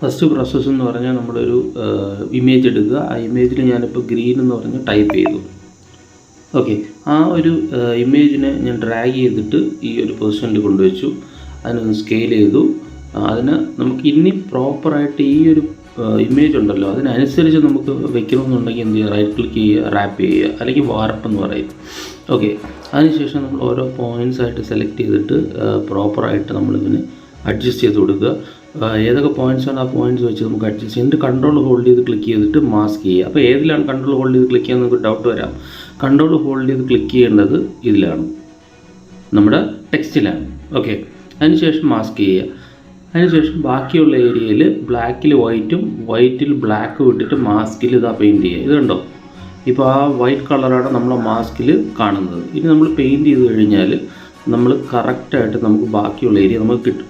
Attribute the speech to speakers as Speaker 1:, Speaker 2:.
Speaker 1: First process എന്ന് പറഞ്ഞാൽ നമ്മളൊരു ഇമേജ് എടുക്കുക. ആ ഇമേജിൽ ഞാനിപ്പോൾ ഗ്രീൻ എന്ന് പറഞ്ഞ് ടൈപ്പ് ചെയ്തു. ഓക്കെ ആ ഒരു ഇമേജിനെ ഞാൻ ഡ്രാഗ് ചെയ്തിട്ട് ഈ ഒരു പൊസിഷനിൽ കൊണ്ടുവച്ചു. അതിനൊന്ന് സ്കെയിൽ ചെയ്തു. അതിന് നമുക്ക് ഇനി പ്രോപ്പറായിട്ട് ഈ ഒരു ഇമേജ് ഉണ്ടല്ലോ. അതിനനുസരിച്ച് നമുക്ക് വെക്കണമെന്നുണ്ടെങ്കിൽ എന്ത് ചെയ്യുക? റൈറ്റ് ക്ലിക്ക് ചെയ്യുക റാപ്പ് ചെയ്യുക അല്ലെങ്കിൽ വാർപ്പ് എന്ന് പറയും. ഓക്കെ അതിനുശേഷം നമ്മൾ ഓരോ പോയിന്റ്സ് ആയിട്ട് സെലക്ട് ചെയ്തിട്ട് പ്രോപ്പറായിട്ട് നമ്മളിതിനെ അഡ്ജസ്റ്റ് ചെയ്ത് കൊടുക്കുക. ഏതൊക്കെ പോയിന്റ്സ് ആണ് ആ പോയിന്റ്സ് വെച്ച് നമുക്ക് അഡ്ജസ്റ്റ് ചെയ്തിട്ട് കൺട്രോൾ ഹോൾഡ് ചെയ്ത് ക്ലിക്ക് ചെയ്തിട്ട് മാസ്ക് ചെയ്യുക. അപ്പോൾ ഏതിലാണ് കൺട്രോൾ ഹോൾഡ് ചെയ്ത് ക്ലിക്ക് ചെയ്യാൻ നമുക്ക് ഡൗട്ട് വരാം. കൺട്രോൾ ഹോൾഡ് ചെയ്ത് ക്ലിക്ക് ചെയ്യേണ്ടത് ഇതിലാണ്. നമ്മുടെ ടെക്സ്റ്റിലാണ് ഓക്കെ അതിനുശേഷം മാസ്ക് ചെയ്യുക. അതിനുശേഷം ബാക്കിയുള്ള ഏരിയയിൽ ബ്ലാക്കിൽ വൈറ്റും വൈറ്റിൽ ബ്ലാക്ക് വിട്ടിട്ട് മാസ്കിൽ ഇതാ പെയിന്റ് ചെയ്യുക. ഇത് കണ്ടോ? ഇപ്പോൾ ആ വൈറ്റ് കളറാണ് നമ്മളെ മാസ്കിൽ കാണുന്നത്. ഇനി നമ്മൾ പെയിന്റ് ചെയ്ത് കഴിഞ്ഞാൽ നമ്മൾ കറക്റ്റായിട്ട് നമുക്ക് ബാക്കിയുള്ള ഏരിയ നമുക്ക് കിട്ടും.